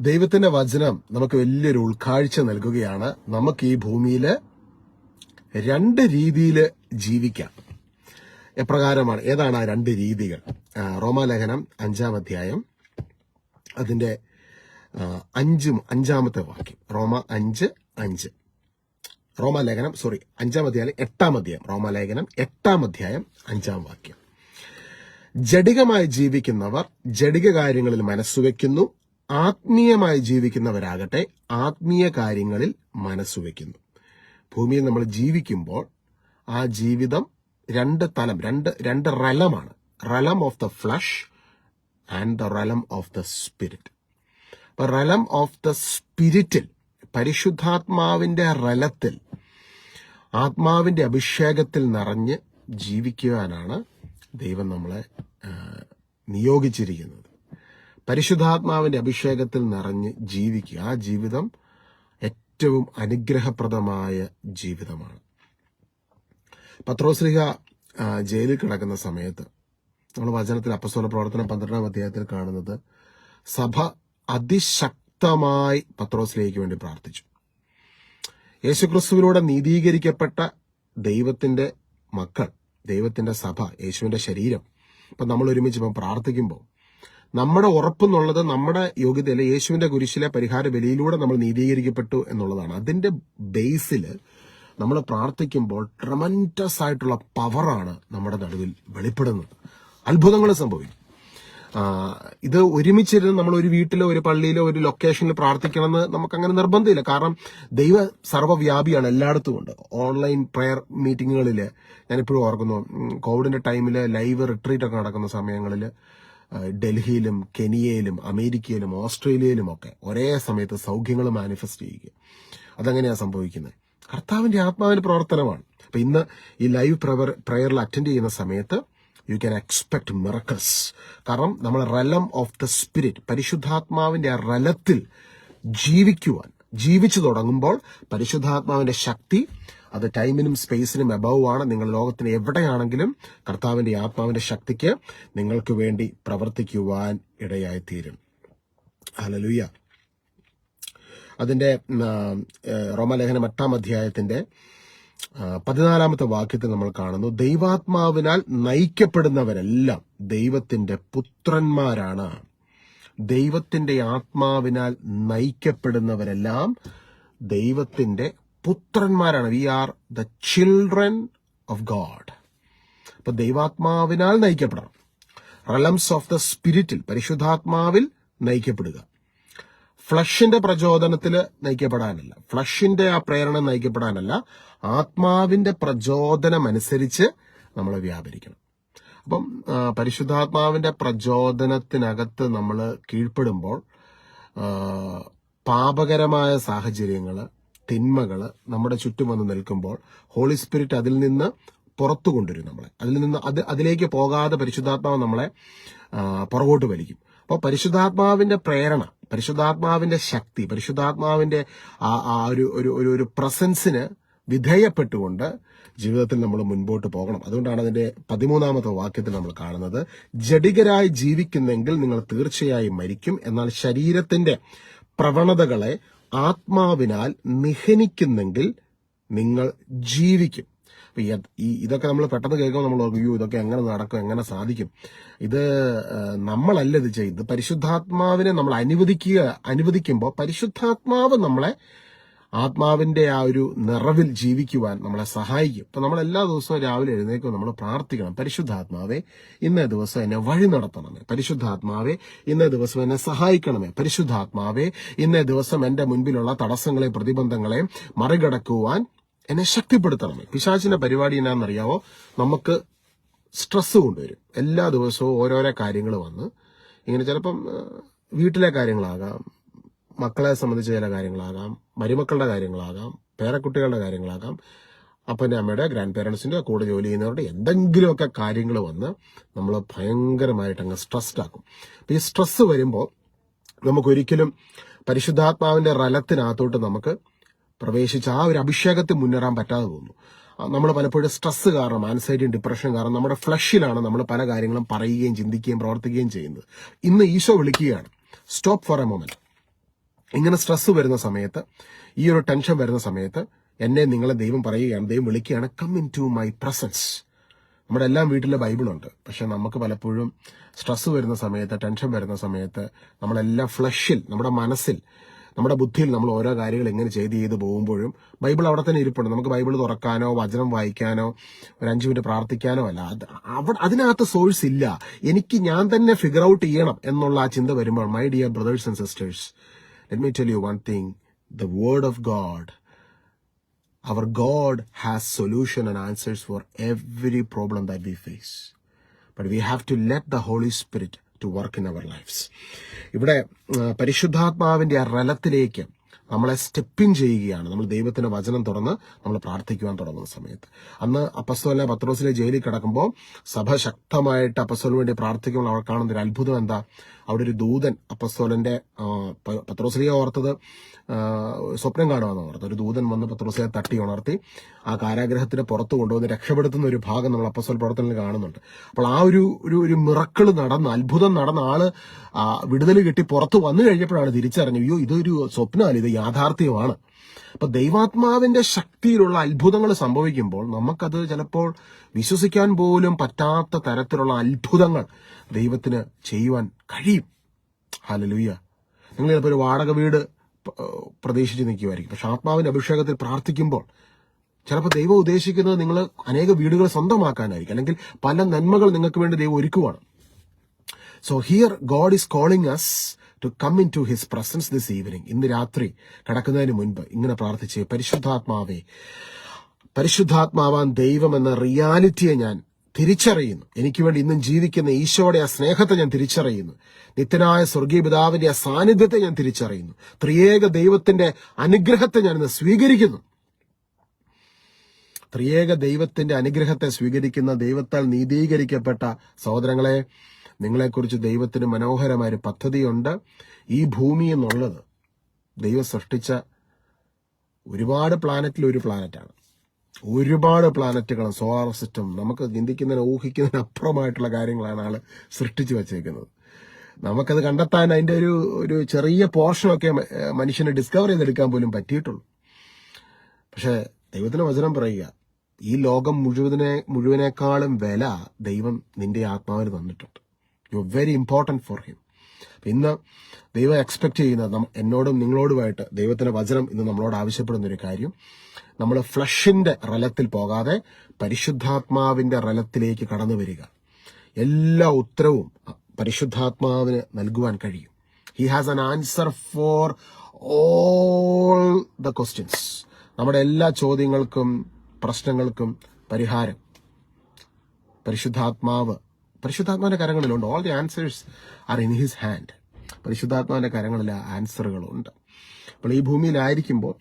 ദൈവത്തിന്റെ വചനം നമുക്ക് വലിയൊരു ഉൾക്കാഴ്ച നൽകുകയാണ്. നമുക്ക് ഈ ഭൂമിയിൽ രണ്ട് രീതിയിൽ ജീവിക്കാം. എപ്രകാരമാണ്? ഏതാണ് ആ രണ്ട് രീതികൾ? റോമാലേഖനം അഞ്ചാം അധ്യായം അതിന്റെ ആ, അഞ്ചും അഞ്ചാമത്തെ വാക്യം. റോമ അഞ്ച് അഞ്ച്. റോമാലേഖനം സോറി അഞ്ചാം അധ്യായം എട്ടാം അധ്യായം. റോമാലേഖനം എട്ടാം അധ്യായം അഞ്ചാം വാക്യം. ജഡികമായി ജീവിക്കുന്നവർ ജഡിക കാര്യങ്ങളിൽ മനസ്സുവെക്കുന്നു ആത്മീയമായി ജീവിക്കുന്നവരാകട്ടെ ആത്മീയ കാര്യങ്ങളിൽ മനസ്സുവെക്കുന്നു ഭൂമിയിൽ നമ്മൾ ജീവിക്കുമ്പോൾ ആ ജീവിതം രണ്ട് തലം രണ്ട് രണ്ട് റലമാണ്. Realm of the flesh and the realm of the spirit. അപ്പൊ റലം ഓഫ് ദ സ്പിരിറ്റിൽ പരിശുദ്ധാത്മാവിന്റെ റലത്തിൽ ആത്മാവിന്റെ അഭിഷേകത്തിൽ നിറഞ്ഞ് ജീവിക്കുവാനാണ് ദൈവം നമ്മളെ നിയോഗിച്ചിരിക്കുന്നത്. പരിശുദ്ധാത്മാവിന്റെ അഭിഷേകത്തിൽ നിറഞ്ഞ് ജീവിക്കുക. ആ ജീവിതം ഏറ്റവും അനുഗ്രഹപ്രദമായ ജീവിതമാണ്. പത്രോശ്രീഹ ജയിലിൽ കിടക്കുന്ന സമയത്ത് നമ്മൾ വചനത്തിൽ അപ്പസ്തോല പ്രവർത്തനം പന്ത്രണ്ടാം അധ്യായത്തിൽ കാണുന്നത് സഭ അതിശക്തമായി പത്രോസിലേക്ക് വേണ്ടി പ്രാർത്ഥിച്ചു. യേശുക്രിസ്തുവിലൂടെ നീതീകരിക്കപ്പെട്ട ദൈവത്തിന്റെ മക്കൾ ദൈവത്തിന്റെ സഭ യേശുവിന്റെ ശരീരം. ഇപ്പം നമ്മൾ ഒരുമിച്ച് ഇപ്പം പ്രാർത്ഥിക്കുമ്പോൾ നമ്മുടെ ഉറപ്പെന്നുള്ളത് നമ്മുടെ യോഗ്യതയിലെ യേശുവിന്റെ കുരിശിലെ പരിഹാര ബലിയിലൂടെ നമ്മൾ നീതീകരിക്കപ്പെട്ടു എന്നുള്ളതാണ്. അതിന്റെ ബേസിൽ നമ്മൾ പ്രാർത്ഥിക്കുമ്പോൾ ട്രമന്റസ് ആയിട്ടുള്ള പവറാണ് നമ്മുടെ നടുവിൽ വെളിപ്പെടുന്നത്. അത്ഭുതങ്ങൾ സംഭവിക്കും. ഇത് ഒരുമിച്ചിരുന്ന് നമ്മൾ ഒരു വീട്ടിലോ ഒരു പള്ളിയിലോ ഒരു ലൊക്കേഷനിൽ പ്രാർത്ഥിക്കണമെന്ന് നമുക്ക് അങ്ങനെ നിർബന്ധമില്ല. കാരണം ദൈവ സർവവ്യാപിയാണ് എല്ലായിടത്തും ഉണ്ട്. ഓൺലൈൻ പ്രെയർ മീറ്റിങ്ങുകളിൽ ഞാനിപ്പോഴും ഓർക്കുന്നു കോവിഡിന്റെ ടൈമിൽ ലൈവ് റിട്രീറ്റ് ഒക്കെ നടക്കുന്ന സമയങ്ങളിൽ ഡൽഹിയിലും കെനിയയിലും അമേരിക്കയിലും ഓസ്ട്രേലിയയിലും ഒക്കെ ഒരേ സമയത്ത് സൗഖ്യങ്ങൾ മാനിഫെസ്റ്റ് ചെയ്യുക. അതങ്ങനെയാണ് സംഭവിക്കുന്നത് കർത്താവിന്റെ ആത്മാവിന്റെ പ്രവർത്തനമാണ്. അപ്പൊ ഇന്ന് ഈ ലൈവ് പ്രയറിൽ അറ്റൻഡ് ചെയ്യുന്ന സമയത്ത് യു ക്യാൻ എക്സ്പെക്ട് മിറക്കൽസ് കാരണം നമ്മൾ റലം ഓഫ് ദ സ്പിരിറ്റ് പരിശുദ്ധാത്മാവിന്റെ ആ റലത്തിൽ ജീവിക്കുവാൻ ജീവിച്ചു തുടങ്ങുമ്പോൾ പരിശുദ്ധാത്മാവിന്റെ ശക്തി അത് ടൈമിനും സ്പേസിനും അബവ് ആണ് നിങ്ങൾ ലോകത്തിന് എവിടെയാണെങ്കിലും കർത്താവിന്റെ ആത്മാവിന്റെ ശക്തിക്ക് നിങ്ങൾക്ക് വേണ്ടി പ്രവർത്തിക്കുവാൻ ഇടയായി തീരും ഹലലുയ അതിന്റെ റോമലേഖനം എട്ടാം അധ്യായത്തിന്റെ പതിനാലാമത്തെ വാക്യത്തിൽ നമ്മൾ കാണുന്നു ദൈവാത്മാവിനാൽ നയിക്കപ്പെടുന്നവരെല്ലാം ദൈവത്തിന്റെ പുത്രന്മാരാണ്. ദൈവത്തിന്റെ ആത്മാവിനാൽ നയിക്കപ്പെടുന്നവരെല്ലാം ദൈവത്തിന്റെ പുത്രന്മാരാണ്. We are the children of God അപ്പൊ ദൈവാത്മാവിനാൽ നയിക്കപ്പെടണം. റലംസ് ഓഫ് ദ സ്പിരിറ്റിൽ പരിശുദ്ധാത്മാവിൽ നയിക്കപ്പെടുക. ഫ്ലഷിന്റെ പ്രചോദനത്തിൽ നയിക്കപ്പെടാനല്ല. ഫ്ലഷിന്റെ ആ പ്രേരണ നയിക്കപ്പെടാനല്ല. ആത്മാവിന്റെ പ്രചോദനമനുസരിച്ച് നമ്മൾ വ്യാപരിക്കണം. അപ്പം പരിശുദ്ധാത്മാവിന്റെ പ്രചോദനത്തിനകത്ത് നമ്മൾ കീഴ്പ്പെടുമ്പോൾ പാപകരമായ സാഹചര്യങ്ങൾ തിന്മകൾ നമ്മുടെ ചുറ്റും വന്ന് നിൽക്കുമ്പോൾ ഹോളി സ്പിരിറ്റ് അതിൽ നിന്ന് പുറത്തു കൊണ്ടുവരും നമ്മളെ. അതിൽ നിന്ന് അത് അതിലേക്ക് പോകാതെ പരിശുദ്ധാത്മാവ് നമ്മളെ പുറകോട്ട് വലിക്കും. അപ്പോൾ പരിശുദ്ധാത്മാവിന്റെ പ്രേരണ പരിശുദ്ധാത്മാവിന്റെ ശക്തി പരിശുദ്ധാത്മാവിന്റെ ആ ഒരു ഒരു ഒരു പ്രസൻസിന് വിധേയപ്പെട്ടുകൊണ്ട് ജീവിതത്തിൽ നമ്മൾ മുൻപോട്ട് പോകണം. അതുകൊണ്ടാണ് അതിന്റെ പതിമൂന്നാമത്തെ വാക്യത്തിൽ നമ്മൾ കാണുന്നത് ജഡികരായി ജീവിക്കുന്നെങ്കിൽ നിങ്ങൾ തീർച്ചയായും മരിക്കും എന്നാൽ ശരീരത്തിന്റെ പ്രവണതകളെ ആത്മാവിനാൽ നിഹനിക്കുന്നെങ്കിൽ നിങ്ങൾ ജീവിക്കും. ഈ- ഇതൊക്കെ നമ്മൾ പെട്ടെന്ന് കേൾക്കുമ്പോൾ നമ്മൾ അയ്യോ ഇതൊക്കെ എങ്ങനെ നടക്കും എങ്ങനെ സാധിക്കും? ഇത് നമ്മളല്ല ഇത് ചെയ്യുന്നത് പരിശുദ്ധാത്മാവിനെ നമ്മൾ അനുവദിക്കുക അനുവദിക്കുമ്പോൾ പരിശുദ്ധാത്മാവ് നമ്മളെ ആത്മാവിന്റെ ആ ഒരു നിറവിൽ ജീവിക്കുവാൻ നമ്മളെ സഹായിക്കും. ഇപ്പൊ നമ്മൾ എല്ലാ ദിവസവും രാവിലെ എഴുന്നേക്കും നമ്മൾ പ്രാർത്ഥിക്കണം. പരിശുദ്ധാത്മാവെ ഇന്നേ ദിവസം എന്നെ വഴി നടത്തണമേ. പരിശുദ്ധാത്മാവെ ഇന്നേ ദിവസം എന്നെ സഹായിക്കണമേ. പരിശുദ്ധാത്മാവെ ഇന്നേ ദിവസം എന്റെ മുൻപിലുള്ള തടസ്സങ്ങളെ പ്രതിബന്ധങ്ങളെ മറികടക്കുവാൻ എന്നെ ശക്തിപ്പെടുത്തണമേ. പിശാചിന്റെ പരിപാടി എന്നാണെന്നറിയാവോ നമുക്ക് സ്ട്രെസ് കൊണ്ടുവരും. എല്ലാ ദിവസവും ഓരോരോ കാര്യങ്ങൾ വന്ന് ഇങ്ങനെ ചിലപ്പം വീട്ടിലെ കാര്യങ്ങളാകാം മക്കളെ സംബന്ധിച്ച ചില കാര്യങ്ങളാകാം മരുമക്കളുടെ കാര്യങ്ങളാകാം പേരക്കുട്ടികളുടെ കാര്യങ്ങളാകാം അപ്പന്റെ അമ്മയുടെ ഗ്രാൻഡ് പേരൻസിന്റെ കൂടെ ജോലി ചെയ്യുന്നവരുടെ എന്തെങ്കിലുമൊക്കെ കാര്യങ്ങൾ വന്ന് നമ്മൾ ഭയങ്കരമായിട്ട് അങ്ങ് സ്ട്രെസ്ഡ് ആക്കും ഈ സ്ട്രെസ്സ് വരുമ്പോൾ നമുക്കൊരിക്കലും പരിശുദ്ധാത്മാവിന്റെ റലത്തിനകത്തോട്ട് നമുക്ക് പ്രവേശിച്ച് ആ ഒരു അഭിഷേകത്തിൽ മുന്നേറാൻ പറ്റാതെ പോകുന്നു. നമ്മൾ പലപ്പോഴും സ്ട്രെസ്സ് കാരണം ആൻസൈറ്റിയും ഡിപ്രഷൻ കാരണം നമ്മുടെ ഫ്ലഷിലാണ് നമ്മൾ പല കാര്യങ്ങളും പറയുകയും ചിന്തിക്കുകയും പ്രവർത്തിക്കുകയും ചെയ്യുന്നത്. ഇന്ന് ഈശോ വിളിക്കുകയാണ് സ്റ്റോപ്പ് ഫോർ എ മൊമെന്റ് ഇങ്ങനെ സ്ട്രെസ് വരുന്ന സമയത്ത് ഈ ഒരു ടെൻഷൻ വരുന്ന സമയത്ത് എന്നെ നിങ്ങളെ ദൈവം പറയുകയാണ് ദൈവം വിളിക്കുകയാണ് come into my presence നമ്മുടെ എല്ലാം വീട്ടിലെ ബൈബിളുണ്ട്. പക്ഷെ നമുക്ക് പലപ്പോഴും സ്ട്രെസ് വരുന്ന സമയത്ത് ടെൻഷൻ വരുന്ന സമയത്ത് നമ്മളെല്ലാം ഫ്ലഷിൽ നമ്മുടെ മനസ്സിൽ നമ്മുടെ ബുദ്ധിയിൽ നമ്മൾ ഓരോ കാര്യങ്ങൾ എങ്ങനെ ചെയ്ത് ചെയ്ത് പോകുമ്പോഴും ബൈബിൾ അവിടെ തന്നെ ഇരിപ്പുണ്ട്. നമുക്ക് ബൈബിൾ തുറക്കാനോ വചനം വായിക്കാനോ ഒരു അഞ്ച് മിനിറ്റ് പ്രാർത്ഥിക്കാനോ അല്ല. അവിടെ അതിനകത്ത് സോഴ്സ് ഇല്ല. എനിക്ക് ഞാൻ തന്നെ ഫിഗർ ഔട്ട് ചെയ്യണം എന്നുള്ള ആ ചിന്ത വരുമ്പോൾ my dear brothers and sisters let me tell you one thing the Word of God, our God has solution and answers for every problem that we face. But we have to let the Holy Spirit to work in our lives. ഇവിടെ പരിശുദ്ധാത്മാവിന്റെ ആ റലത്തിലേക്ക് നമ്മളെ steppin' ചെയ്യുകയാണ് നമ്മൾ ദൈവത്തിന്റെ വചനം തുറന്ന് നമ്മൾ പ്രാർത്ഥിക്കുവാൻ തുടങ്ങുന്ന സമയത്ത് അന്ന് അപ്പസ്തോലിനെ പത്രോസിലെ ജയിലിൽ കിടക്കുമ്പോൾ സഭ ശക്തമായിട്ട് അപ്പസ്തോലിന് വേണ്ടി പ്രാർത്ഥിക്കുമ്പോൾ അവർ കാണുന്ന ഒരു അത്ഭുതം എന്താ അവിടെ ഒരു ദൂതൻ അപ്പസ്തോലന്റെ പത്രോസ്ലിയെ ഓർത്തത് സ്വപ്നം കാണുവാന്ന് ഓർത്തത്. ഒരു ദൂതൻ വന്ന് പത്രോസ്ലിയെ തട്ടി ഉണർത്തി ആ കാരാഗ്രഹത്തിന് പുറത്ത് കൊണ്ടുവന്ന് രക്ഷപ്പെടുത്തുന്ന ഒരു ഭാഗം നമ്മൾ അപ്പസ്തോൽ പ്രവർത്തനത്തിൽ കാണുന്നുണ്ട്. അപ്പോൾ ആ ഒരു ഒരു ഒരു മിറക്കിൾ നടന്ന അത്ഭുതം നടന്ന ആൾ വിടുതൽ കിട്ടി പുറത്ത് വന്നു കഴിഞ്ഞപ്പോഴാണ് തിരിച്ചറിഞ്ഞു അയ്യോ ഇതൊരു സ്വപ്നമല്ല ഇത് യാഥാർത്ഥ്യമാണ്. അപ്പൊ ദൈവാത്മാവിന്റെ ശക്തിയിലുള്ള അത്ഭുതങ്ങൾ സംഭവിക്കുമ്പോൾ നമുക്കത് ചിലപ്പോൾ വിശ്വസിക്കാൻ പോലും പറ്റാത്ത തരത്തിലുള്ള അത്ഭുതങ്ങൾ ദൈവത്തിന് ചെയ്യുവാൻ കഴിയും. ഹലലുയ്യ നിങ്ങൾ ചിലപ്പോൾ ഒരു വാടക വീട് പ്രതീക്ഷിച്ച് നിൽക്കുമായിരിക്കും പക്ഷെ ആത്മാവിന്റെ അഭിഷേകത്തിൽ പ്രാർത്ഥിക്കുമ്പോൾ ചിലപ്പോൾ ദൈവം ഉദ്ദേശിക്കുന്നത് നിങ്ങൾ അനേക വീടുകൾ സ്വന്തമാക്കാനായിരിക്കും. അല്ലെങ്കിൽ പല നന്മകൾ നിങ്ങൾക്ക് വേണ്ടി ദൈവം ഒരുക്കുവാണ്. So here God is calling us to come into his presence this evening ഇന്ന് രാത്രി കടക്കുന്നതിന് മുൻപ് ഇങ്ങനെ പ്രാർത്ഥിച്ച് പരിശുദ്ധാത്മാവേ പരിശുദ്ധാത്മാവാൻ ദൈവം എന്ന റിയാലിറ്റിയെ ഞാൻ തിരിച്ചറിയുന്നു. എനിക്ക് വേണ്ടി ഇന്നും ജീവിക്കുന്ന ഈശോയുടെ ആ സ്നേഹത്തെ ഞാൻ തിരിച്ചറിയുന്നു. നിത്യനായ സ്വർഗീയ പിതാവിന്റെ ആ സാന്നിധ്യത്തെ ഞാൻ തിരിച്ചറിയുന്നു. ത്രിയേക ദൈവത്തിന്റെ അനുഗ്രഹത്തെ ഞാൻ ഇന്ന് സ്വീകരിക്കുന്നു. ത്രിയേക ദൈവത്തിന്റെ അനുഗ്രഹത്തെ സ്വീകരിക്കുന്ന ദൈവത്താൽ നീതീകരിക്കപ്പെട്ട സഹോദരങ്ങളെ നിങ്ങളെക്കുറിച്ച് ദൈവത്തിന് മനോഹരമായ ഒരു പദ്ധതിയുണ്ട്. ഈ ഭൂമി എന്നുള്ളത് ദൈവം സൃഷ്ടിച്ച ഒരുപാട് പ്ലാനറ്റിൽ ഒരു പ്ലാനറ്റാണ് ഒരുപാട് പ്ലാനറ്റുകൾ സോളാർ സിസ്റ്റം നമുക്ക് ചിന്തിക്കുന്നതിന് ഊഹിക്കുന്നതിന് അപ്പുറമായിട്ടുള്ള കാര്യങ്ങളാണ് ആൾ സൃഷ്ടിച്ചു വച്ചേക്കുന്നത്. നമുക്കത് കണ്ടെത്താൻ അതിന്റെ ഒരു ഒരു ചെറിയ പോർഷനൊക്കെ മനുഷ്യനെ ഡിസ്കവർ ചെയ്തെടുക്കാൻ പോലും പറ്റിയിട്ടുള്ളൂ. പക്ഷേ ദൈവത്തിന് വചനം പറയുക ഈ ലോകം മുഴുവനെ മുഴുവനേക്കാളും വില ദൈവം നിന്റെ ആത്മാവിന് തന്നിട്ടുണ്ട്. You are very important for him ഇന്ന് ദൈവം എക്സ്പെക്ട് ചെയ്യുന്ന എന്നോടും നിങ്ങളോടുമായിട്ട് ദൈവത്തിന്റെ വചനം ഇന്ന് നമ്മളോട് ആവശ്യപ്പെടുന്ന ഒരു കാര്യം. നമ്മൾ ഫ്ലഷിന്റെ റലത്തിൽ പോകാതെ പരിശുദ്ധാത്മാവിന്റെ റലത്തിലേക്ക് കടന്നു വരിക. എല്ലാ ഉത്തരവും പരിശുദ്ധാത്മാവിന് നൽകുവാൻ കഴിയും. He has an answer for all the questions നമ്മുടെ എല്ലാ ചോദ്യങ്ങൾക്കും പ്രശ്നങ്ങൾക്കും പരിഹാരം. പരിശുദ്ധാത്മാവ് പരിശുദ്ധാത്മാവിന്റെ കരങ്ങളിലുണ്ട്. All the answers are in his hand പരിശുദ്ധാത്മാവിന്റെ കരങ്ങളിൽ ആൻസറുകളുണ്ട് അപ്പോൾ ഈ ഭൂമിയിലായിരിക്കുമ്പോൾ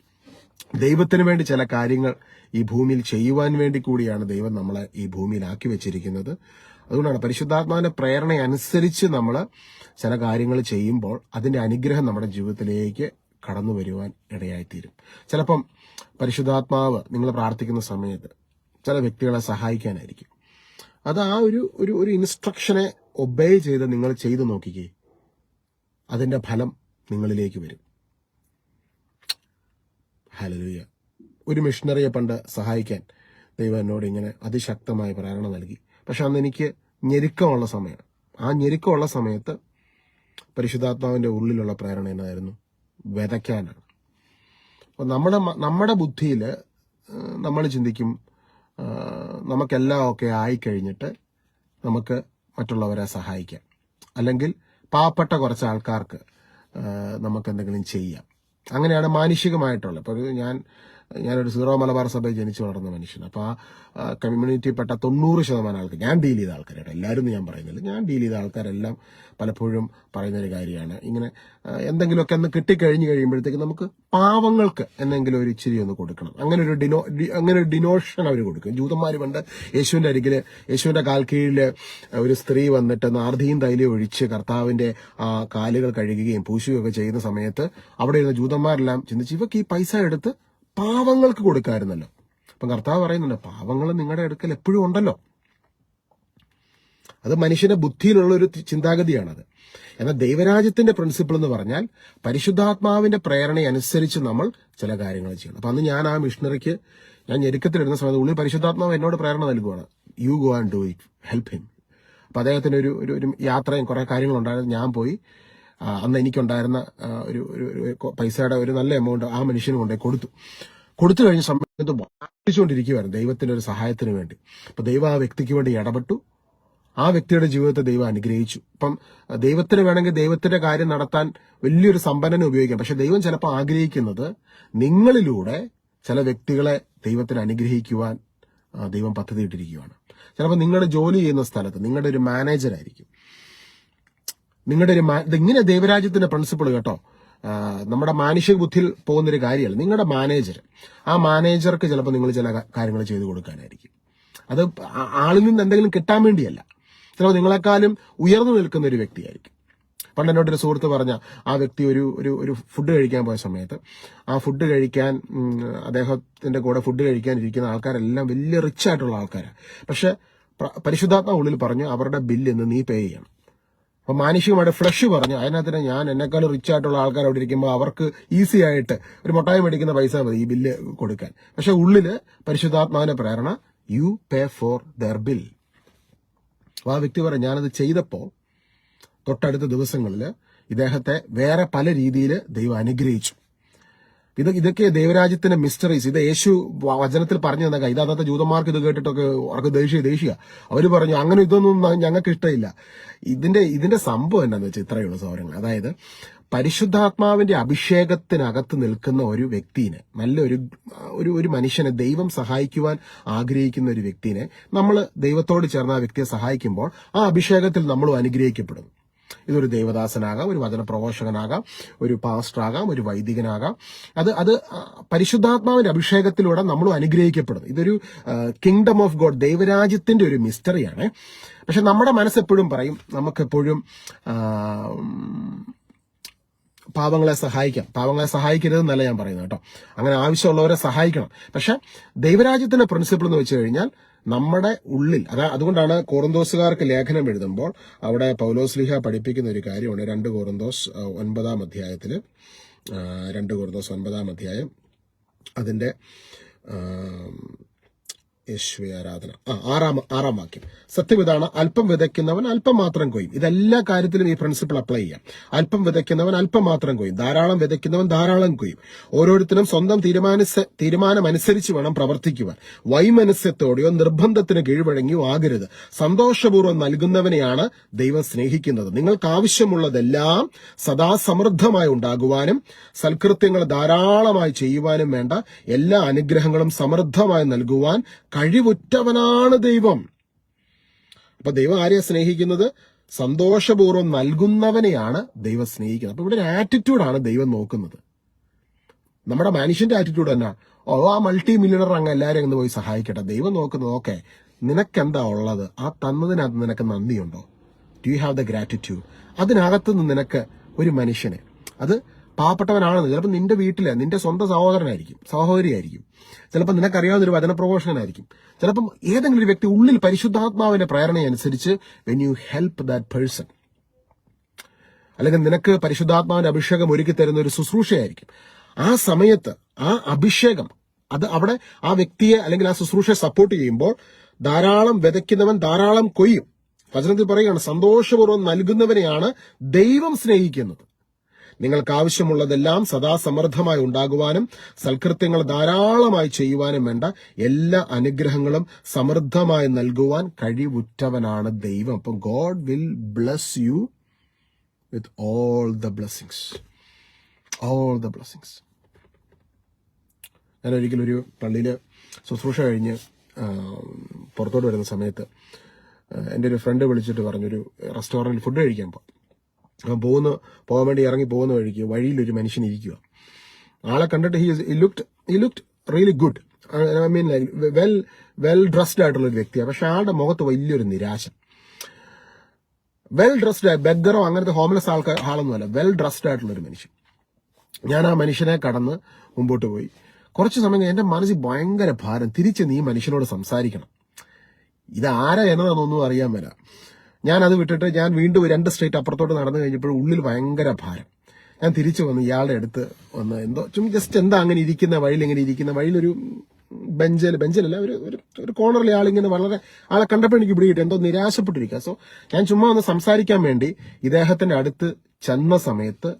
ദൈവത്തിന് വേണ്ടി ചില കാര്യങ്ങൾ ഈ ഭൂമിയിൽ ചെയ്യുവാൻ വേണ്ടി കൂടിയാണ് ദൈവം നമ്മളെ ഈ ഭൂമിയിലാക്കി വെച്ചിരിക്കുന്നത്. അതുകൊണ്ടാണ് പരിശുദ്ധാത്മാവിന്റെ പ്രേരണയനുസരിച്ച് നമ്മൾ ചില കാര്യങ്ങൾ ചെയ്യുമ്പോൾ അതിന്റെ അനുഗ്രഹം നമ്മുടെ ജീവിതത്തിലേക്ക് കടന്നു വരുവാൻ ഇടയായിത്തീരും. ചിലപ്പം പരിശുദ്ധാത്മാവ് നിങ്ങൾ പ്രാർത്ഥിക്കുന്ന സമയത്ത് ചില വ്യക്തികളെ സഹായിക്കാനായിരിക്കും. അത് ആ ഒരു ഒരു ഒരു ഇൻസ്ട്രക്ഷനെ ഒബേ ചെയ്ത് നിങ്ങൾ ചെയ്തു നോക്കിക്കേ. അതിന്റെ ഫലം നിങ്ങളിലേക്ക് വരും. ഹലലുയ ഒരു മിഷണറിയെ പണ്ട് സഹായിക്കാൻ ദൈവം എന്നോട് ഇങ്ങനെ അതിശക്തമായ പ്രേരണ നൽകി. പക്ഷെ അന്ന് എനിക്ക് ഞെരുക്കമുള്ള സമയമാണ് ആ ഞെരുക്കമുള്ള സമയത്ത് പരിശുദ്ധാത്മാവിന്റെ ഉള്ളിലുള്ള പ്രേരണ എന്നായിരുന്നു. വിതയ്ക്കാനാണ്. അപ്പോൾ നമ്മുടെ നമ്മുടെ ബുദ്ധിയിൽ നമ്മൾ ചിന്തിക്കും നമുക്കെല്ലാം ഒക്കെ ആയിക്കഴിഞ്ഞിട്ട് നമുക്ക് മറ്റുള്ളവരെ സഹായിക്കാം. അല്ലെങ്കിൽ പാവപ്പെട്ട കുറച്ച് ആൾക്കാർക്ക് നമുക്ക് എന്തെങ്കിലും ചെയ്യാം. അങ്ങനെയാണ് മാനുഷികമായിട്ടുള്ളത്. ഇപ്പോൾ ഞാൻ ഞാനൊരു സീറോ മലബാർ സഭയിൽ ജനിച്ചു വളർന്ന മനുഷ്യനാണ് അപ്പോൾ ആ കമ്മ്യൂണിറ്റിയിൽപ്പെട്ട തൊണ്ണൂറ് ശതമാനം ആൾക്കാർ ഞാൻ ഡീൽ ചെയ്ത ആൾക്കാരായിട്ട് എല്ലാവരും ഞാൻ പറയുന്നില്ല. ഞാൻ ഡീൽ ചെയ്ത ആൾക്കാരെല്ലാം പലപ്പോഴും പറയുന്നൊരു കാര്യമാണ്. ഇങ്ങനെ എന്തെങ്കിലുമൊക്കെ ഒന്ന് കിട്ടിക്കഴിഞ്ഞ് കഴിയുമ്പോഴത്തേക്ക് നമുക്ക് പാവങ്ങൾക്ക് എന്തെങ്കിലും ഒരു ഇച്ചിരി ഒന്ന് കൊടുക്കണം. അങ്ങനെ ഒരു ഡിനോ അങ്ങനെ ഒരു ഡിനോഷൻ അവർ കൊടുക്കും. ജൂതന്മാർ പണ്ട് യേശുവിന്റെ അരികിൽ യേശുവിന്റെ കാൽ കീഴിൽ ഒരു സ്ത്രീ വന്നിട്ട് നാർദിയും തൈലയും ഒഴിച്ച് കർത്താവിന്റെ ആ കാലുകൾ കഴുകുകയും പൂശുകയൊക്കെ ചെയ്യുന്ന സമയത്ത് അവിടെ ഇരുന്ന ജൂതന്മാരെല്ലാം ചിന്തിച്ച് ഇവക്ക് ഈ പൈസ എടുത്ത് പാവങ്ങൾക്ക് കൊടുക്കാമായിരുന്നല്ലോ അപ്പം കർത്താവ് പറയുന്നുണ്ട് പാവങ്ങൾ നിങ്ങളുടെ അടുക്കൽ എപ്പോഴും ഉണ്ടല്ലോ. അത് മനുഷ്യന്റെ ബുദ്ധിയിലുള്ള ഒരു ചിന്താഗതിയാണത്. എന്നാൽ ദൈവരാജ്യത്തിന്റെ പ്രിൻസിപ്പിൾ എന്ന് പറഞ്ഞാൽ പരിശുദ്ധാത്മാവിന്റെ പ്രേരണയനുസരിച്ച് നമ്മൾ ചില കാര്യങ്ങൾ ചെയ്യണം. അപ്പൊ അന്ന് ഞാൻ ആ മിഷണറിക്ക് ഞാൻ ഞെരുക്കത്തിലിരുന്ന സമയത്ത് ഉള്ളിൽ പരിശുദ്ധാത്മാവ് എന്നോട് പ്രേരണ നൽകുവാണ്. You go and do it help him അപ്പൊ അദ്ദേഹത്തിന് ഒരു ഒരു യാത്രയും കുറെ കാര്യങ്ങളുണ്ടായിരുന്നു. ഞാൻ പോയി അന്ന് എനിക്കുണ്ടായിരുന്ന ഒരു ഒരു പൈസയുടെ ഒരു നല്ല എമൗണ്ട് ആ മനുഷ്യന് കൊണ്ടേ കൊടുത്തു. കൊടുത്തു കഴിഞ്ഞ സമയത്ത് വാദിച്ചുകൊണ്ടിരിക്കുകയായിരുന്നു ദൈവത്തിന്റെ ഒരു സഹായത്തിന് വേണ്ടി. അപ്പൊ ദൈവം ആ വ്യക്തിക്ക് വേണ്ടി ഇടപെട്ടു. ആ വ്യക്തിയുടെ ജീവിതത്തെ ദൈവം അനുഗ്രഹിച്ചു. അപ്പം ദൈവത്തിന് വേണമെങ്കിൽ ദൈവത്തിന്റെ കാര്യം നടത്താൻ വലിയൊരു സമ്പന്നനെ ഉപയോഗിക്കാം. പക്ഷെ ദൈവം ചിലപ്പോൾ ആഗ്രഹിക്കുന്നത് നിങ്ങളിലൂടെ ചില വ്യക്തികളെ ദൈവത്തിന് അനുഗ്രഹിക്കുവാൻ ദൈവം പദ്ധതിയിട്ടിരിക്കുകയാണ് ചിലപ്പോൾ നിങ്ങളുടെ ജോലി ചെയ്യുന്ന സ്ഥലത്ത് നിങ്ങളുടെ ഒരു മാനേജർ ആയിരിക്കും. നിങ്ങളുടെ ഒരു ഇതിങ്ങനെ ദൈവരാജ്യത്തിന്റെ പ്രിൻസിപ്പിൾ കേട്ടോ. നമ്മുടെ മാനുഷിക ബുദ്ധിയിൽ പോകുന്ന ഒരു കാര്യമല്ല. നിങ്ങളുടെ മാനേജർ ആ മാനേജർക്ക് ചിലപ്പോൾ നിങ്ങൾ ചില കാര്യങ്ങൾ ചെയ്തു കൊടുക്കാനായിരിക്കും. അത് ആളിൽ നിന്ന് എന്തെങ്കിലും കിട്ടാൻ വേണ്ടിയല്ല. ചിലപ്പോൾ നിങ്ങളെക്കാളും ഉയർന്നു നിൽക്കുന്ന ഒരു വ്യക്തിയായിരിക്കും. പണ്ട് എന്നോട് ഒരു സുഹൃത്ത് പറഞ്ഞ ആ വ്യക്തി ഒരു ഒരു ഒരു ഫുഡ് കഴിക്കാൻ പോയ സമയത്ത് ആ ഫുഡ് കഴിക്കാൻ അദ്ദേഹത്തിന്റെ കൂടെ ഫുഡ് കഴിക്കാൻ ഇരിക്കുന്ന ആൾക്കാരെല്ലാം വലിയ റിച്ച് ആയിട്ടുള്ള ആൾക്കാരാണ് പക്ഷെ പ്ര- പരിശുദ്ധാത്മ ഉള്ളിൽ പറഞ്ഞു അവരുടെ ബില്ല് ഇന്ന് നീ പേ ചെയ്യണം. അപ്പൊ മാനുഷികമായിട്ട് ഫ്ലഷ് പറഞ്ഞു. അതിനകത്തിന് ഞാൻ എന്നെക്കാളും റിച്ച് ആയിട്ടുള്ള ആൾക്കാർ അവിടെ ഇരിക്കുമ്പോൾ അവർക്ക് ഈസി ആയിട്ട് ഒരു മുട്ടായി മേടിക്കുന്ന പൈസ മതി ഈ ബില്ല് കൊടുക്കാൻ. പക്ഷെ ഉള്ളിൽ പരിശുദ്ധാത്മാവിന്റെ പ്രേരണ you pay for their bill അപ്പൊ ആ വ്യക്തി പറഞ്ഞു ഞാനത് ചെയ്തപ്പോൾ തൊട്ടടുത്ത ദിവസങ്ങളിൽ ഇദ്ദേഹത്തെ വേറെ പല രീതിയിൽ ദൈവം അനുഗ്രഹിച്ചു. ഇത് ഇതൊക്കെ ദേവരാജ്യത്തിന്റെ മിസ്റ്ററീസ് ഇത് യേശു വചനത്തിൽ പറഞ്ഞു തന്നേക്കാം ഇത് അന്നത്തെ ജൂതന്മാർക്ക് ഇത് കേട്ടിട്ടൊക്കെ അവർക്ക് ദേഷ്യ ദേഷ്യ. അവർ പറഞ്ഞു അങ്ങനെ ഇതൊന്നും ഞങ്ങൾക്ക് ഇഷ്ടമില്ല. ഇതിന്റെ ഇതിന്റെ സംഭവം എന്താണെന്ന് വെച്ചാൽ ഇത്രയുള്ള സൗരങ്ങൾ അതായത് പരിശുദ്ധാത്മാവിന്റെ അഭിഷേകത്തിനകത്ത് നിൽക്കുന്ന ഒരു വ്യക്തിനെ നല്ലൊരു ഒരു ഒരു മനുഷ്യനെ ദൈവം സഹായിക്കുവാൻ ആഗ്രഹിക്കുന്ന ഒരു വ്യക്തിനെ നമ്മൾ ദൈവത്തോട് ചേർന്ന ആ വ്യക്തിയെ സഹായിക്കുമ്പോൾ ആ അഭിഷേകത്തിൽ നമ്മളും അനുഗ്രഹിക്കപ്പെടുന്നു ഇതൊരു ദേവദാസനാകാം ഒരു വചന പ്രഘോഷകനാകാം ഒരു പാസ്റ്ററാകാം ഒരു വൈദികനാകാം. അത് അത് പരിശുദ്ധാത്മാവിന്റെ അഭിഷേകത്തിലൂടെ നമ്മളും അനുഗ്രഹിക്കപ്പെടുന്നു. ഇതൊരു കിങ്ഡം ഓഫ് ഗോഡ് ദൈവരാജ്യത്തിന്റെ ഒരു മിസ്റ്ററിയാണ് പക്ഷെ നമ്മുടെ മനസ്സെപ്പോഴും പറയും നമുക്കെപ്പോഴും പാവങ്ങളെ സഹായിക്കാം. പാവങ്ങളെ സഹായിക്കരുതെന്നല്ല ഞാൻ പറയുന്നത് കേട്ടോ. അങ്ങനെ ആവശ്യമുള്ളവരെ സഹായിക്കണം. പക്ഷെ ദൈവരാജ്യത്തിന്റെ പ്രിൻസിപ്പിൾ എന്ന് വെച്ച് കഴിഞ്ഞാൽ നമ്മുടെ ഉള്ളിൽ അതാ അതുകൊണ്ടാണ് കോറന്തോസുകാർക്ക് ലേഖനം എഴുതുമ്പോൾ അവിടെ പൗലോസ്ലിഹ പഠിപ്പിക്കുന്ന ഒരു കാര്യമാണ്. രണ്ട് കോറന്തോസ് ഒൻപതാം അധ്യായത്തിൽ രണ്ട് കോറന്തോസ് ഒൻപതാം അധ്യായം. അതിന്റെ ആ, യേശുവെ ആരാധന. ആ ആറാം ആറാം വാക്യം. സത്യം ഇതാണ് അല്പം വിതയ്ക്കുന്നവൻ അല്പം മാത്രം കൊയ്യും. ഇതെല്ലാ കാര്യത്തിലും ഈ പ്രിൻസിപ്പിൾ അപ്ലൈ ചെയ്യാം. അല്പം വിതയ്ക്കുന്നവൻ അല്പം മാത്രം കൊയ്യും. ധാരാളം വിതയ്ക്കുന്നവൻ ധാരാളം കൊയ്യും. ഓരോരുത്തരും സ്വന്തം തീരുമാന തീരുമാനമനുസരിച്ച് വേണം പ്രവർത്തിക്കുവാൻ. വൈമനസ്യത്തോടെയോ നിർബന്ധത്തിന് കീഴ്വഴങ്ങിയോ ആകരുത്. സന്തോഷപൂർവം നൽകുന്നവനെയാണ് ദൈവം സ്നേഹിക്കുന്നത്. നിങ്ങൾക്ക് ആവശ്യമുള്ളതെല്ലാം സദാ സമൃദ്ധമായി ഉണ്ടാകുവാനും സൽകൃത്യങ്ങൾ ധാരാളമായി ചെയ്യുവാനും വേണ്ട എല്ലാ അനുഗ്രഹങ്ങളും സമൃദ്ധമായി നൽകുവാൻ കഴിവുറ്റവനാണ് ദൈവം. അപ്പൊ ദൈവം ആരെയാ സ്നേഹിക്കുന്നത്? സന്തോഷപൂർവം നൽകുന്നവനെയാണ് ദൈവം സ്നേഹിക്കുന്നത്. അപ്പൊ ഇവിടെ ഒരു ആറ്റിറ്റ്യൂഡാണ് ദൈവം നോക്കുന്നത്. നമ്മുടെ മനുഷ്യന്റെ ആറ്റിറ്റ്യൂഡ് തന്നെ. ഓ ആ മൾട്ടി മില്യണർ അങ്ങ് എല്ലാവരും അങ്ങ് പോയി സഹായിക്കട്ടെ. ദൈവം നോക്കുന്നത് ഓക്കെ നിനക്കെന്താ ഉള്ളത്? ആ തന്നതിനകത്ത് നിനക്ക് നന്ദിയുണ്ടോ? Do you have the gratitude അതിനകത്ത് നിന്ന് നിനക്ക് ഒരു മനുഷ്യനെ. അത് പാവപ്പെട്ടവനാണെന്ന്. ചിലപ്പോൾ നിന്റെ വീട്ടിലെ നിന്റെ സ്വന്തം സഹോദരനായിരിക്കും സഹോദരിയായിരിക്കും. ചിലപ്പോൾ നിനക്കറിയാവുന്ന ഒരു വചന പ്രഘോഷകനായിരിക്കും ചിലപ്പം ഏതെങ്കിലും ഒരു വ്യക്തി ഉള്ളിൽ പരിശുദ്ധാത്മാവിന്റെ പ്രേരണയനുസരിച്ച് when you help that person അല്ലെങ്കിൽ നിനക്ക് പരിശുദ്ധാത്മാവിന്റെ അഭിഷേകം ഒരുക്കി തരുന്ന ഒരു ശുശ്രൂഷയായിരിക്കും. ആ സമയത്ത് ആ അഭിഷേകം അത് അവിടെ ആ വ്യക്തിയെ അല്ലെങ്കിൽ ആ ശുശ്രൂഷയെ സപ്പോർട്ട് ചെയ്യുമ്പോൾ ധാരാളം വിതയ്ക്കുന്നവൻ ധാരാളം കൊയ്യും. വചനത്തിൽ പറയുകയാണ് സന്തോഷപൂർവം നൽകുന്നവനെയാണ് ദൈവം സ്നേഹിക്കുന്നത്. നിങ്ങൾക്ക് ആവശ്യമുള്ളതെല്ലാം സദാസമൃദ്ധമായി ഉണ്ടാകുവാനും സൽകൃത്യങ്ങൾ ധാരാളമായി ചെയ്യുവാനും വേണ്ട എല്ലാ അനുഗ്രഹങ്ങളും സമൃദ്ധമായി നൽകുവാൻ കഴിവുറ്റവനാണ് ദൈവം. അപ്പം God will bless you with all the blessings. All the blessings. ഞാൻ ഒരിക്കലും ഒരു പള്ളിയിൽ ശുശ്രൂഷ കഴിഞ്ഞ് പുറത്തോട്ട് വരുന്ന സമയത്ത് എന്റെ ഒരു ഫ്രണ്ട് വിളിച്ചിട്ട് പറഞ്ഞൊരു റെസ്റ്റോറന്റിൽ ഫുഡ് കഴിക്കാൻ പോകാം പോകുന്ന പോകാൻ വേണ്ടി ഇറങ്ങി പോകുന്ന വഴിക്ക് വഴിയിൽ ഒരു മനുഷ്യൻ ഇരിക്കുക. ആളെ കണ്ടിട്ട് he he looked he looked really good I mean like well well dressed ആയിട്ടുള്ള ഒരു വ്യക്തിയാണ്. പക്ഷെ ആളുടെ മുഖത്ത് വലിയൊരു നിരാശ. വെൽ ഡ്രസ്ഡ് ബെഗറോ അങ്ങനത്തെ ഹോംലെസ് ആൾക്കാർ ആളൊന്നുമല്ല. വെൽ ഡ്രസ്ഡ് ആയിട്ടുള്ള ഒരു മനുഷ്യൻ. ഞാൻ ആ മനുഷ്യനെ കടന്ന് മുമ്പോട്ട് പോയി. കുറച്ച് സമയം എന്റെ മനസ്സിൽ ഭയങ്കര ഭാരം. തിരിച്ച് നീ മനുഷ്യനോട് സംസാരിക്കണം. ഇത് ആരാ എന്നതൊന്നും അറിയാൻ മേല. ഞാൻ അത് വിട്ടിട്ട് ഞാൻ വീണ്ടും രണ്ട് സ്ട്രേറ്റ് അപ്പുറത്തോട്ട് നടന്നു കഴിഞ്ഞപ്പോൾ ഉള്ളിൽ ഭയങ്കര ഭാരം. ഞാൻ തിരിച്ചു വന്നു ഇയാളുടെ അടുത്ത് വന്ന് എന്തോ ചും ജസ്റ്റ് എന്താ അങ്ങനെ ഇരിക്കുന്ന വഴിയിൽ ഇങ്ങനെ ഇരിക്കുന്ന വഴിയിലൊരു ബെഞ്ചിൽ ബെഞ്ചിലല്ല ഒരു ഒരു കോർണറിൽ ആളിങ്ങനെ വളരെ ആളെ കണ്ടപ്പോൾ എനിക്ക് പിടികിട്ടി. എന്തോ നിരാശപ്പെട്ടിരിക്കുക. സോ ഞാൻ ചുമ്മാ ഒന്ന് സംസാരിക്കാൻ വേണ്ടി ഇദ്ദേഹത്തിന്റെ അടുത്ത് ചെന്ന സമയത്ത്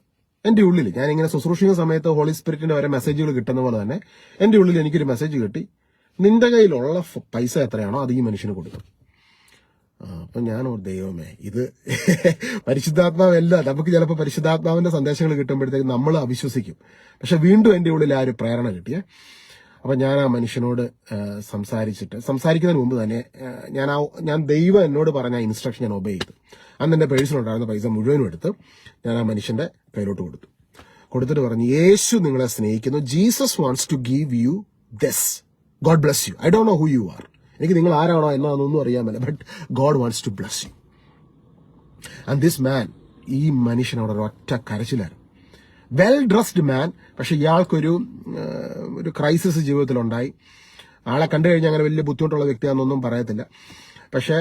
എന്റെ ഉള്ളിൽ ഞാൻ ഇങ്ങനെ ശുശ്രൂഷിക്കുന്ന സമയത്ത് ഹോളി സ്പിരിറ്റിന്റെ വരെ മെസ്സേജുകൾ കിട്ടുന്ന പോലെ തന്നെ എന്റെ ഉള്ളിൽ എനിക്കൊരു മെസ്സേജ് കിട്ടി. നിന്റെ കയ്യിലുള്ള പൈസ എത്രയാണോ അത് ഈ മനുഷ്യന് കൊടുക്കും. അപ്പൊ ഞാൻ ദൈവമേ ഇത് പരിശുദ്ധാത്മാവല്ല. നമുക്ക് ചിലപ്പോൾ പരിശുദ്ധാത്മാവിന്റെ സന്ദേശങ്ങൾ കിട്ടുമ്പോഴത്തേക്ക് നമ്മൾ അവിശ്വസിക്കും. പക്ഷെ വീണ്ടും എന്റെ ഉള്ളിൽ ആ ഒരു പ്രേരണ കിട്ടിയേ. അപ്പൊ ഞാൻ ആ മനുഷ്യനോട് സംസാരിച്ചിട്ട് സംസാരിക്കുന്നതിന് മുമ്പ് തന്നെ ഞാൻ ആ ഞാൻ ദൈവം എന്നോട് പറഞ്ഞ ഇൻസ്ട്രക്ഷൻ ഞാൻ ഒബേ ചെയ്തു. അന്ന് എന്റെ പേഴ്സിലുണ്ടായിരുന്ന പൈസ മുഴുവനും എടുത്ത് ഞാൻ ആ മനുഷ്യന്റെ കയ്യിലോട്ട് കൊടുത്തു. കൊടുത്തിട്ട് പറഞ്ഞു യേശു നിങ്ങളെ സ്നേഹിക്കുന്നു. Jesus wants to give you thus God bless you I don't know who you are എനിക്ക് നിങ്ങൾ ആരാണോ എന്നാണെന്നൊന്നും അറിയാമല്ല but God wants to bless you and this man ഈ മനുഷ്യൻ അവിടെ ഒറ്റ കരച്ചിലായിരുന്നു. വെൽ ഡ്രസ്ഡ് മാൻ പക്ഷെ ഇയാൾക്കൊരു ഒരു ക്രൈസിസ് ജീവിതത്തിലുണ്ടായി. ആളെ കണ്ടു കഴിഞ്ഞാൽ അങ്ങനെ വലിയ ബുദ്ധിമുട്ടുള്ള വ്യക്തിയാണെന്നൊന്നും പറയത്തില്ല. പക്ഷെ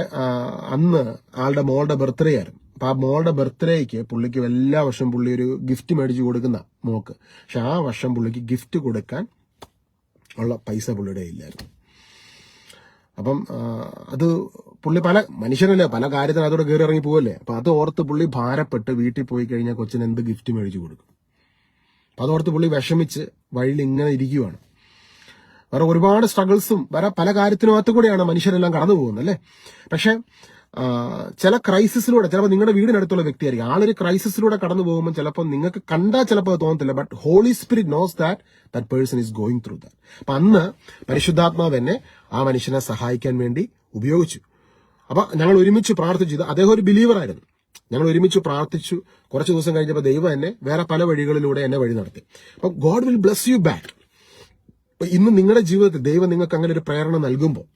അന്ന് ആളുടെ മോളുടെ ബർത്ത്ഡേ ആയിരുന്നു. അപ്പൊ ആ മോളുടെ ബർത്ത്ഡേക്ക് പുള്ളിക്ക് എല്ലാ വർഷവും പുള്ളി ഒരു ഗിഫ്റ്റ് മേടിച്ച് കൊടുക്കുന്ന മോക്ക്. പക്ഷെ ആ വർഷം പുള്ളിക്ക് ഗിഫ്റ്റ് കൊടുക്കാൻ ഉള്ള പൈസ പുള്ളിയുടെ ഇല്ലായിരുന്നു അപ്പം അത് പുള്ളി പല മനുഷ്യനല്ലേ പല കാര്യത്തിന് അതോടെ കയറി ഇറങ്ങി പോവല്ലേ? അപ്പൊ അത് ഓർത്ത് പുള്ളി ഭാരപ്പെട്ട് വീട്ടിൽ പോയി കഴിഞ്ഞാൽ കൊച്ചിന് എന്ത് ഗിഫ്റ്റ് മേടിച്ചു കൊടുക്കും? അപ്പൊ അതോർത്ത് പുള്ളി വിഷമിച്ച് വഴിയിൽ ഇങ്ങനെ ഇരിക്കുവാണ്. വേറെ ഒരുപാട് സ്ട്രഗിൾസും വേറെ പല കാര്യത്തിനകത്ത് കൂടെയാണ് മനുഷ്യരെല്ലാം കടന്നു പോകുന്നത് അല്ലേ? പക്ഷെ ചില ക്രൈസിസിലൂടെ ചിലപ്പോൾ നിങ്ങളുടെ വീടിനടുത്തുള്ള വ്യക്തിയായിരിക്കും. ആളൊരു ക്രൈസിസിലൂടെ കടന്നു പോകുമ്പോൾ ചിലപ്പോൾ നിങ്ങൾക്ക് കണ്ടാൽ ചിലപ്പോൾ തോന്നത്തില്ല. But Holy Spirit knows that that person is going through that അപ്പൊ അന്ന് പരിശുദ്ധാത്മാവ് എന്നെ ആ മനുഷ്യനെ സഹായിക്കാൻ വേണ്ടി ഉപയോഗിച്ചു. അപ്പൊ ഞങ്ങൾ ഒരുമിച്ച് പ്രാർത്ഥിച്ചു. ഇത് അദ്ദേഹം ഒരു ബിലീവർ ആയിരുന്നു. ഞങ്ങൾ ഒരുമിച്ച് പ്രാർത്ഥിച്ചു. കുറച്ച് ദിവസം കഴിഞ്ഞപ്പോൾ ദൈവം എന്നെ വേറെ പല വഴികളിലൂടെ എന്നെ വഴി നടത്തി. അപ്പൊ God will bless you back ഇന്ന് നിങ്ങളുടെ ജീവിതത്തിൽ ദൈവം നിങ്ങൾക്ക് അങ്ങനെ ഒരു പ്രേരണ നൽകുമ്പോൾ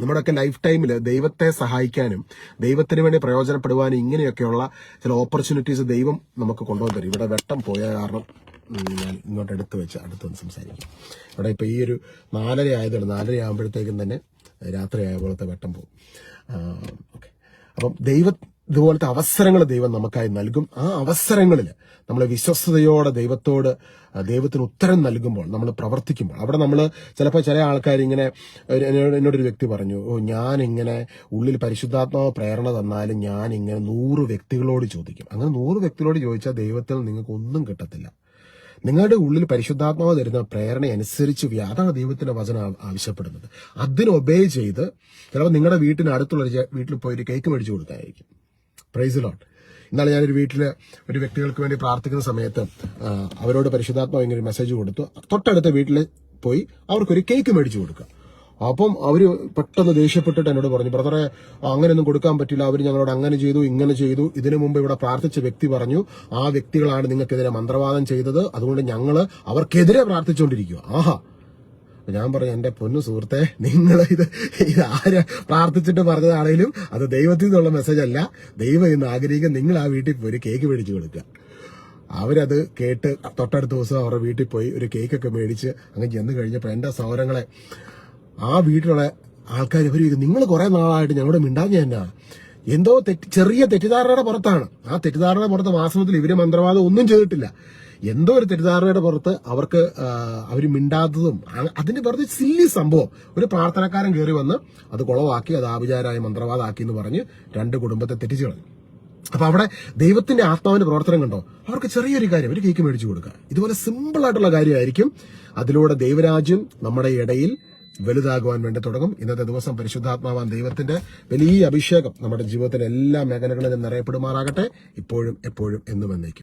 നമ്മുടെയൊക്കെ ലൈഫ് ടൈമിൽ ദൈവത്തെ സഹായിക്കാനും ദൈവത്തിന് വേണ്ടി പ്രയോജനപ്പെടുവാനും ഇങ്ങനെയൊക്കെയുള്ള ചില ഓപ്പർച്യൂണിറ്റീസ് ദൈവം നമുക്ക് കൊണ്ടുവന്നു തരും. ഇവിടെ വെട്ടം പോയ കാരണം ഞാൻ ഇങ്ങോട്ട് എടുത്തു വെച്ച് അടുത്തൊന്ന് സംസാരിക്കും. ഇവിടെ ഇപ്പോൾ ഈ ഒരു നാലര ആയതുകൊണ്ട് നാലര ആകുമ്പോഴത്തേക്കും തന്നെ രാത്രി ആയ പോലത്തെ വെട്ടം പോകും. ഓക്കെ അപ്പം ദൈവ ഇതുപോലത്തെ അവസരങ്ങൾ ദൈവം നമുക്കായി നൽകും. ആ അവസരങ്ങളിൽ നമ്മൾ വിശ്വസ്തയോടെ ദൈവത്തോട് ദൈവത്തിന് ഉത്തരം നൽകുമ്പോൾ നമ്മൾ പ്രവർത്തിക്കുമ്പോൾ. അവിടെ നമ്മൾ ചിലപ്പോൾ ചില ആൾക്കാർ ഇങ്ങനെ എന്നോടൊരു വ്യക്തി പറഞ്ഞു ഓ ഞാൻ ഇങ്ങനെ ഉള്ളിൽ പരിശുദ്ധാത്മാവ് പ്രേരണ തന്നാലും ഞാൻ ഇങ്ങനെ നൂറ് വ്യക്തികളോട് ചോദിക്കും. അങ്ങനെ നൂറ് വ്യക്തികളോട് ചോദിച്ചാൽ ദൈവത്തിൽ നിങ്ങൾക്ക് ഒന്നും കിട്ടത്തില്ല. നിങ്ങളുടെ ഉള്ളിൽ പരിശുദ്ധാത്മാവ് തരുന്ന പ്രേരണ അനുസരിച്ച് വ്യാതാണ് ദൈവത്തിന്റെ വചനം ആവശ്യപ്പെടുന്നത്. അതിന് ഒബേ ചെയ്ത് ചിലപ്പോൾ നിങ്ങളുടെ വീട്ടിന് അടുത്തുള്ള വീട്ടിൽ പോയി ഒരു കേക്ക് മേടിച്ചു കൊടുക്കാനായിരിക്കും പ്രൈസ് ലോട്ട് ഇന്നാണ് ഞാനൊരു വീട്ടിൽ ഒരു വ്യക്തികൾക്ക് വേണ്ടി പ്രാർത്ഥിക്കുന്ന സമയത്ത് അവരോട് പരിശുദ്ധാത്മാവ് ഇങ്ങനെ ഒരു മെസ്സേജ് കൊടുത്തു. തൊട്ടടുത്ത വീട്ടിൽ പോയി അവർക്കൊരു കേക്ക് മേടിച്ചു കൊടുക്കുക. അപ്പം അവർ പെട്ടെന്ന് ദേഷ്യപ്പെട്ടിട്ട് എന്നോട് പറഞ്ഞു ബ്രദറെ അങ്ങനെയൊന്നും കൊടുക്കാൻ പറ്റില്ല. അവർ ഞങ്ങളോട് അങ്ങനെ ചെയ്തു ഇങ്ങനെ ചെയ്തു. ഇതിനു മുമ്പ് ഇവിടെ പ്രാർത്ഥിച്ച വ്യക്തി പറഞ്ഞു ആ വ്യക്തികളാണ് നിങ്ങൾക്കെതിരെ മന്ത്രവാദം ചെയ്തത്. അതുകൊണ്ട് ഞങ്ങൾ അവർക്കെതിരെ പ്രാർത്ഥിച്ചുകൊണ്ടിരിക്കുക. ആഹാ. ഞാൻ പറഞ്ഞു എന്റെ പൊന്നു സുഹൃത്തെ നിങ്ങൾ ഇത് ഇത് ആര് പ്രാർത്ഥിച്ചിട്ട് പറഞ്ഞതാണേലും അത് ദൈവത്തിൽ നിന്നുള്ള മെസ്സേജ് അല്ല. ദൈവം ഇന്ന് ആഗ്രഹിക്കുക നിങ്ങൾ ആ വീട്ടിൽ പോയി ഒരു കേക്ക് മേടിച്ചു കൊടുക്കുക. അവരത് കേട്ട് തൊട്ടടുത്ത ദിവസം അവരുടെ വീട്ടിൽ പോയി ഒരു കേക്കൊക്കെ മേടിച്ച് അങ്ങ് ചെന്ന് കഴിഞ്ഞപ്പോൾ എന്റെ സൗരങ്ങളെ ആ വീട്ടിലുള്ള ആൾക്കാർ ഇവർ നിങ്ങൾ കുറെ നാളായിട്ട് ഞങ്ങളുടെ മിണ്ടാഞ്ഞ എന്നാ? എന്തോ തെറ്റ് ചെറിയ തെറ്റിദ്ധാരണയുടെ പുറത്താണ്. ആ തെറ്റിദ്ധാരണയുടെ പുറത്ത് വാസ്തവത്തിൽ ഇവർ മന്ത്രവാദം ഒന്നും ചെയ്തിട്ടില്ല. എന്തോ ഒരു തെറ്റിദ്ധാരണയുടെ പുറത്ത് അവർക്ക് അവർ മിണ്ടാത്തതും അതിന്റെ വെറുതെ സില്ലി സംഭവം. ഒരു പ്രാർത്ഥനക്കാരൻ കയറി വന്ന് അത് കുളവാക്കി അത് ആഭിചാരായ മന്ത്രവാദമാക്കി എന്ന് പറഞ്ഞ് രണ്ട് കുടുംബത്തെ തെറ്റിച്ചു കളഞ്ഞു. അപ്പൊ അവിടെ ദൈവത്തിന്റെ ആത്മാവിന്റെ പ്രവർത്തനം കണ്ടോ? അവർക്ക് ചെറിയൊരു കാര്യം ഒരു കേക്ക് മേടിച്ചു കൊടുക്കുക. ഇതുപോലെ സിമ്പിൾ ആയിട്ടുള്ള കാര്യമായിരിക്കും. അതിലൂടെ ദൈവരാജ്യം നമ്മുടെ ഇടയിൽ വലുതാകുവാൻ വേണ്ടി തുടങ്ങും. ഇന്നത്തെ ദിവസം പരിശുദ്ധാത്മാവാൻ ദൈവത്തിന്റെ വലിയ അഭിഷേകം നമ്മുടെ ജീവിതത്തിലെ എല്ലാ മേഖലകളിലും നിറയപ്പെടുമാറാകട്ടെ. ഇപ്പോഴും എപ്പോഴും എന്നും എന്നേക്കും.